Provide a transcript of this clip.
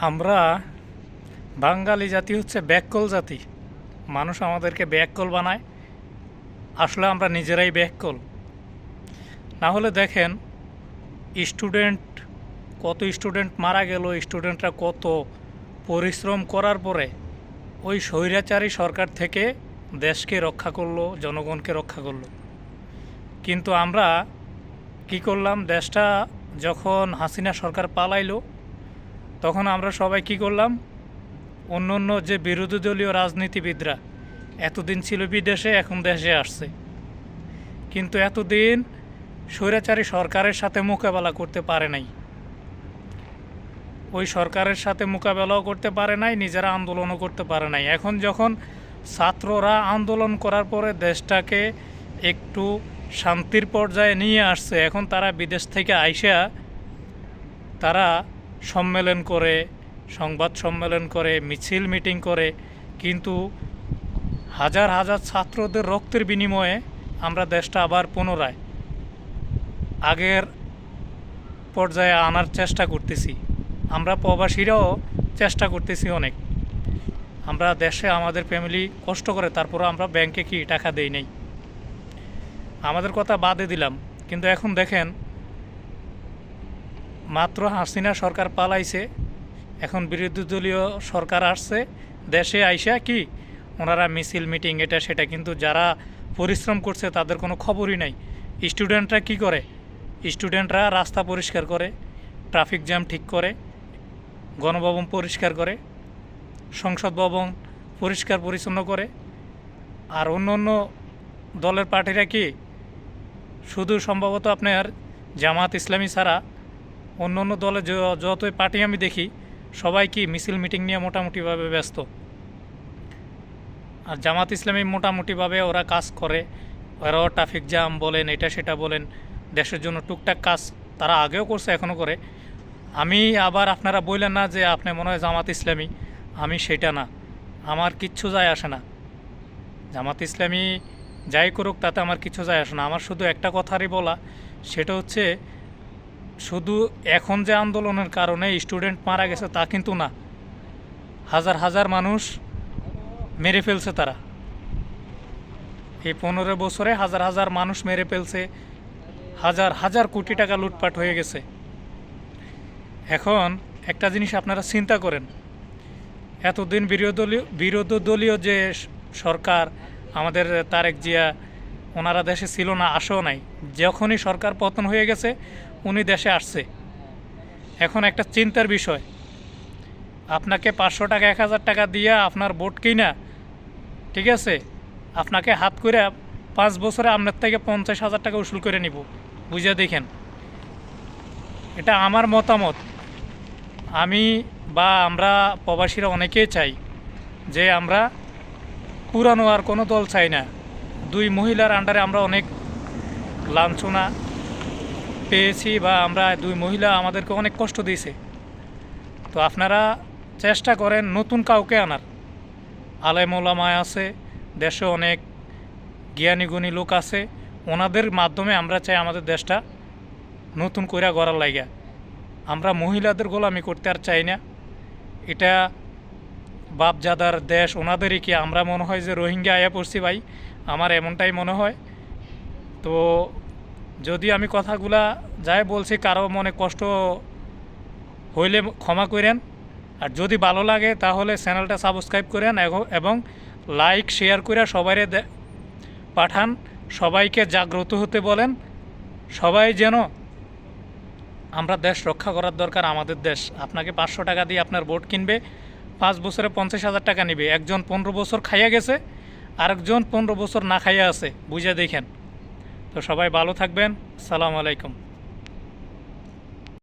আমরা বাঙালি জাতি হচ্ছে ব্যাককল জাতি। মানুষ আমাদেরকে ব্যাককল বানায়। আসলে আমরা নিজেরাই ব্যাককল। না হলে দেখেন, স্টুডেন্ট, কত স্টুডেন্ট মারা গেল, স্টুডেন্টরা কত পরিশ্রম করার পরে ওই স্বৈরাচারী সরকার থেকে দেশকে রক্ষা করল, জনগণকে রক্ষা করল। কিন্তু আমরা কি করলাম, দেশটা যখন হাসিনা সরকার পালাইলো তখন আমরা সবাই কি করলাম? অন্য অন্য যে বিরোধী দলীয় রাজনীতিবিদরা এতদিন ছিল বিদেশে, এখন দেশে আসছে। কিন্তু এতদিন স্বৈরাচারী সরকারের সাথে মোকাবেলা করতে পারে নাই। ওই সরকারের সাথে মোকাবেলাও করতে পারে নাই, নিজেরা আন্দোলনও করতে পারে নাই। এখন যখন ছাত্ররা আন্দোলন করার পরে দেশটাকে একটু শান্তির পর্যায়ে নিয়ে আসছে, এখন তারা বিদেশ থেকে আইসা তারা সম্মেলন করে, সংবাদ সম্মেলন করে, মিছিল মিটিং করে, কিন্তু হাজার হাজার ছাত্রদের রক্তের বিনিময়ে আমরা দেশটা আবার পুনরায় আগের পর্যায়ে আনার চেষ্টা করতেছি। আমরা প্রবাসীরাও চেষ্টা করতেছি অনেক। আমরা দেশে আমাদের ফ্যামিলি কষ্ট করে তারপরে আমরা ব্যাংকে কি টাকা দেই নাই। আমাদের কথা বাদে দিলাম, কিন্তু এখন দেখেন মাত্র হাসিনা সরকার পালাইছে। এখন বিরোধী দলীয় সরকার আসছে। দেশে আইসা কি ওনারা মিছিল, মিটিং, এটা, সেটা, কিন্তু যারা পরিশ্রম করছে তাদের কোনো খবরই নাই। স্টুডেন্টরা কি করে? স্টুডেন্টরা রাস্তা পরিষ্কার করে, ট্রাফিক জ্যাম ঠিক করে, গণভবন পরিষ্কার করে, সংসদ ভবন পরিষ্কার পরিচ্ছন্ন করে। আর অন্য অন্য দলের পার্টিরা কি? শুধু সম্ভবত আপনার জামাত ইসলামী ছাড়া অন্য অন্য দলে যতই পার্টি আমি দেখি সবাই কি মিছিল মিটিং নিয়ে মোটামুটিভাবে ব্যস্ত। আর জামাত ইসলামী মোটামুটিভাবে ওরা কাজ করে। ওরাও ট্রাফিক জ্যাম বলেন, এটা সেটা বলেন, দেশের জন্য টুকটাক কাজ তারা আগেও করছে এখনও করে। আমি আবার আপনারা বললেন না যে আপনি মনে হয় জামাত ইসলামী। আমি সেটা না। আমার কিচ্ছু যায় আসে না। জামাত ইসলামী যাই করুক, তাতে আমার কিছু যায় আসে না। আমার শুধু একটা কথারই বলা, সেটা হচ্ছে শুধু এখন যে আন্দোলনের কারণে স্টুডেন্ট মারা গেছে তা কিন্তু না। হাজার হাজার মানুষ মেরে ফেলছে তারা। এই পনেরো বছরে হাজার হাজার মানুষ মেরে ফেলছে, হাজার হাজার কোটি টাকা লুটপাট হয়ে গেছে। এখন একটা জিনিস আপনারা চিন্তা করেন, এতদিন বিরোধী বিরোধী দলীয় যে সরকার, আমাদের তারেক জিয়া ওনারা দেশে ছিল না, আসেও নাই। যখনই সরকার পতন হয়ে গেছে, উনি দেশে আসছে। এখন একটা চিন্তার বিষয়। আপনাকে পাঁচশো টাকা, এক হাজার টাকা দিয়ে আপনার ভোট কিনা, ঠিক আছে? আপনাকে হাত করে পাঁচ বছরে আপনার থেকে পঞ্চাশ হাজার টাকা উসুল করে নিব। বুঝে দেখেন। এটা আমার মতামত। আমি বা আমরা প্রবাসীরা অনেকেই চাই যে আমরা পুরানো আর কোনো দল চাই না। দুই মহিলার আন্ডারে আমরা অনেক লাঞ্ছনা পেয়েছি বা আমরা দুই মহিলা আমাদেরকে অনেক কষ্ট দিয়েছে। তো আপনারা চেষ্টা করেন নতুন কাউকে আনার। আলেম ওলামায় আছে, দেশে অনেক জ্ঞানী গুণী লোক আছে, ওনাদের মাধ্যমে আমরা চাই আমাদের দেশটা নতুন কইরা গড়ার লাগিয়া আমরা মহিলাদের গোলামি করতে আর চাই না। এটা বাপজাদার দেশ, ওনাদেরই কি আমরা মনে হয় যে রোহিঙ্গা আয়া পড়ছি ভাই? আমার এমনটাই মনে হয়। তো যদি আমি কথাগুলা যাই বলছি, কারও মনে কষ্ট হইলে ক্ষমা করেন। আর যদি ভালো লাগে, তাহলে চ্যানেলটা সাবস্ক্রাইব করেন এবং লাইক শেয়ার করে সবাই পাঠান। সবাইকে জাগ্রত হতে বলেন। সবাই যেন আমরা দেশ রক্ষা করার দরকার, আমাদের দেশ। আপনাকে পাঁচশো টাকা দিয়ে আপনার ভোট কিনবে, পাঁচ বছরে পঞ্চাশ হাজার টাকা নেবে। একজন পনেরো বছর খাইয়া গেছে আরেকজন পনেরো বছর না খাইয়া আছে বুঝে দেখেন। তো সবাই ভালো থাকবেন সালাম আলাইকুম।